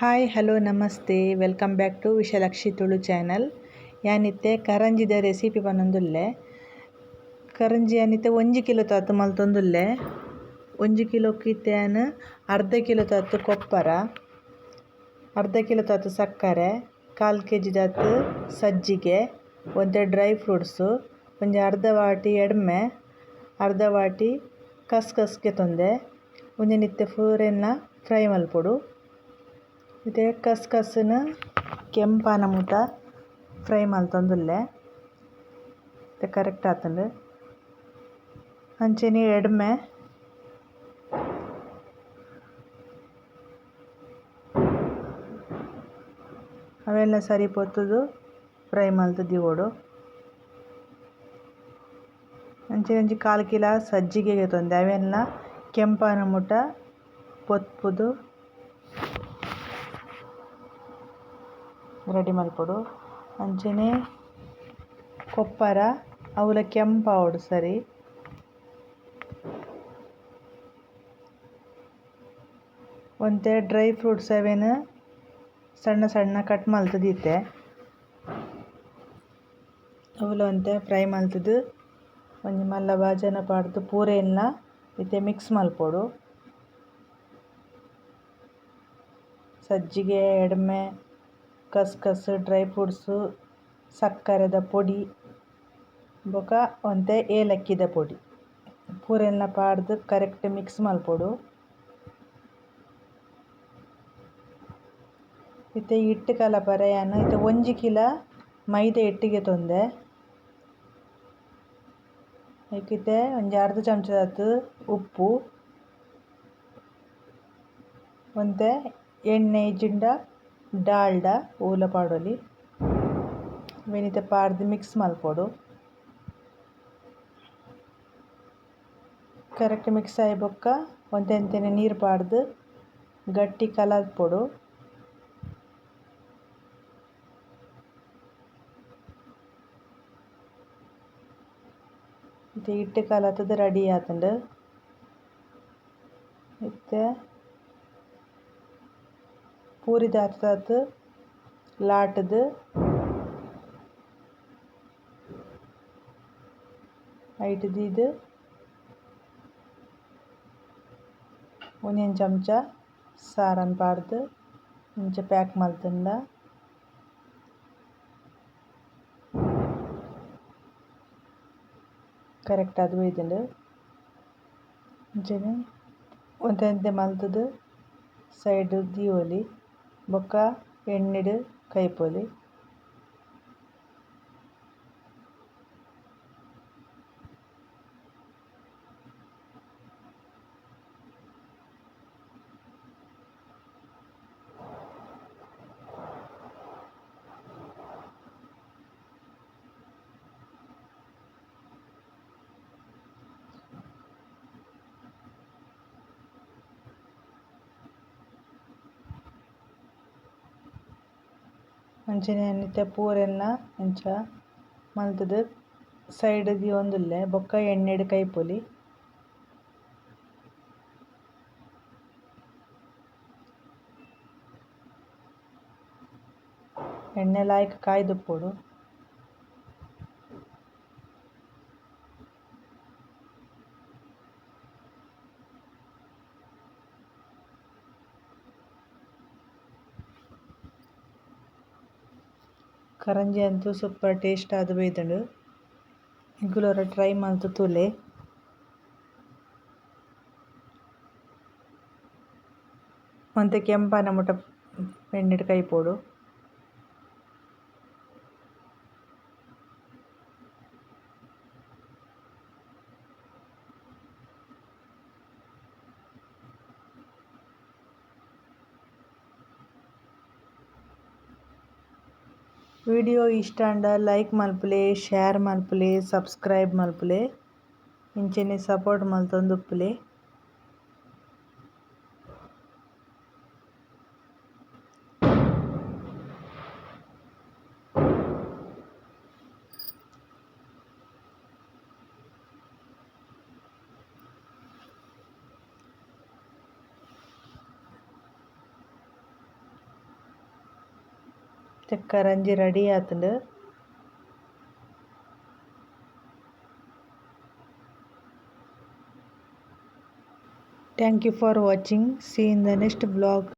Hi, hello, ನಮಸ್ತೆ. Welcome back to Vishalakshi Tulu channel. ಯಾನಿತ್ತೆ ಕರಂಜಿದ recipe ಬಂದೊಂದುಲ್ಲೆ. ಕರಂಜಿ ಏನಿತ್ತೆ ಒಂಜಿ ಕಿಲೋ ತಾತು ಮಲ್ತೊಂದುಲ್ಲೆ. ಒಂಜಿ ಕಿಲೋ ಕಿತ್ತೇನು ಅರ್ಧ ಕಿಲೋ ತಾತು ಕೊಪ್ಪರ. ಅರ್ಧ ಕಿಲೋ ತಾತು ಸಕ್ಕರೆ. ಕಾಲು ಕೆ ಜಿ ತಾತು ಸಜ್ಜಿಗೆ. ಒಂದೆ ಡ್ರೈ ಫ್ರೂಟ್ಸು. ಒಂಜಿ ಅರ್ಧ ವಾಟಿ ಎಡ್ಮೆ. ಅರ್ಧ ವಾಟಿ ಕಸ್ಕಸ್ಗೆ ತೊಂದೆ. ಒಂಜಿ ಫೂರೆನ್ನ ಫ್ರೈ ಮಲ್ಪೊಡು. ಇತ್ತೆ ಕಸನ ಕೆಂಪಾನ ಮುಟ ಫ್ರೈ ಮಲ್ತೊಂದುಲ್ಲೆ ಇತ್ತೆ ಕರೆಕ್ಟ್ ಆತುಂಡು ಅಂಚೆನೆ ಎಡ್ಮೆ. ಅವೆಲ್ಲ ಸರಿ ಪೊತ್ತುದು, ಫ್ರೈ ಮಲ್ತ್ ದಿವೋಡು ಅಂಚನೆ ಒಂಜಿ ಕಾಲು ಕಿಲ ಸಜ್ಜಿಗೆಗೆ ತೊಂದೆ. ಅವೆಲ್ಲ ಕೆಂಪಾನ ಮುಟ, ಪೊತ್ಪುದು ರೆಡಿ ಮಲ್ಪೊಡು ಅಂಚನೆ ಕೊಪ್ಪರ, ಅವುಲ ಕೆಂಪಾವೊಡು ಸರಿ. ಒಂತೆ ಡ್ರೈ ಫ್ರೂಟ್ಸ್ ಅವೆನ್ ಸಣ್ಣ ಸಣ್ಣ ಕಟ್ ಮಲ್ತ್ ದೀತೆ ಅವುಲ ಒಂತೆ ಫ್ರೈ ಮಲ್ತುದು ಒಂಜಿ ಮಲ್ಲ ಬಾಜನ ಪಾಡ್ದ್ ಪೂರೆನ್ಲ ಇತ್ತೆ ಮಿಕ್ಸ್ ಮಲ್ಪೊಡು ಸಜ್ಜಿಗೆ, ಎಡ್ಮೆ ಕಸ್ಕಸ್, ಡ್ರೈ ಫ್ರೂಟ್ಸ್, ಸಕ್ಕರೆದ ಪುಡಿ, ಬೊಕ ಒಂತೆ ಏಲಕ್ಕಿದ ಪುಡಿ. ಪೂರೆಲ್ಲ ಪಾಡ್ದ್ ಕರೆಕ್ಟ್ ಮಿಕ್ಸ್ ಮಲ್ಪೊಡು. ಇತ್ತೆ ಹಿಟ್ಟು ಕಲಪರೆ ಯಾನ್ ಇತ್ತೆ ಒಂಜಿ ಕಿಲ ಮೈದ ಹಿಟ್ಟಿಗೆ ತೊಂದೆ. ಐಕ್ ಒಂಜಿ ಅರ್ಧ ಚಮಚದಾತ್ ಉಪ್ಪು. ಒಂತೆ ಎಣ್ಣೆ ಇಜ್ಜಿಂಡ ಡಾಲ್ಡ, ಓಲ ಪಾಡೊಲಿ, ವೆನಿತ ಪಾಡ್ದ್ ಮಿಕ್ಸ್ ಮಲ್ಪೊಡು. ಕರೆಕ್ಟ್ ಮಿಕ್ಸ್ ಆಯಿ ಬೊಕ್ಕ ಒಂತೆಂತೆನೆ ನೀರು ಪಾಡ್ದ್, ಗಟ್ಟಿ ಕಲರ್ಪೊಡು ಇತ್ತೆ ಇಟ್ಟು ಕಲತುದು ರೆಡಿ ಆತುಂಡು. ಇತ್ತೆ ಪೂರಿ ದಾತ್ ಲಾಟ್ದ್ ಐಟ್ ದೀದ್ ಒಂದೇನು ಚಮಚ, ಸಾರನ್ ಪಾಡ್ದ್ ಇಂಚ ಪ್ಯಾಕ್ ಮಲ್ತುಂಡ ಕರೆಕ್ಟ್ ಅದು ಬೇಯ್ದುಂಡು ಅಂಚನೆ ಒಂತೆ ಒಂತೆ ಮಲ್ತುದು ಸೈಡ್ ದೀವೊಲಿ. ಬೊಕ್ಕ ಎಣ್ಣೆಡ್ ಕೈಪೊಲಿ ಅಂಚನೆ ನೆತ್ತ ಪೂರೆನ್ನ ಇಂಚ ಮಲ್ತುದು ಸೈಡ್ ಒಂದುಲ್ಲೆ ಬೊಕ್ಕ ಎಣ್ಣೆಡ್ ಕೈಪೊಲಿ. ಎಣ್ಣೆ ಲಾಯ್ಕ್ ಕಾಯ್ದುಪ್ಪೊಡು. ಕರಂಜಿ ಅಂತೂ ಸೂಪರ್ ಟೇಸ್ಟ್ ಆದ್ ಬೇಯ್ದುಂಡು ನಿಕುಲುರ ಟ್ರೈ ಮಲ್ತ್ ತೂಲೆ ಒಂತೆ ಕೆಂಪಾನ ಮುಟ ಎಣ್ಣೆಡ್ ಇಷ್ಟ ಆಂಡ ಲೈಕ್ ಮಲ್ಪುಲೆ ಶೇರ್ ಮಲ್ಪುಲೆ ಸಬ್ಸ್ಕ್ರೈಬ್ ಮಲ್ಪುಲೆ ಇಂಚೆನೆ ಸಪೋರ್ಟ್ ಮಲ್ತೊಂದುಪ್ಪುಲೆ. ചക്കരഞ്ചി റെഡി ആയിട്ടുണ്ട് Thank you for watching. See you in the next vlog.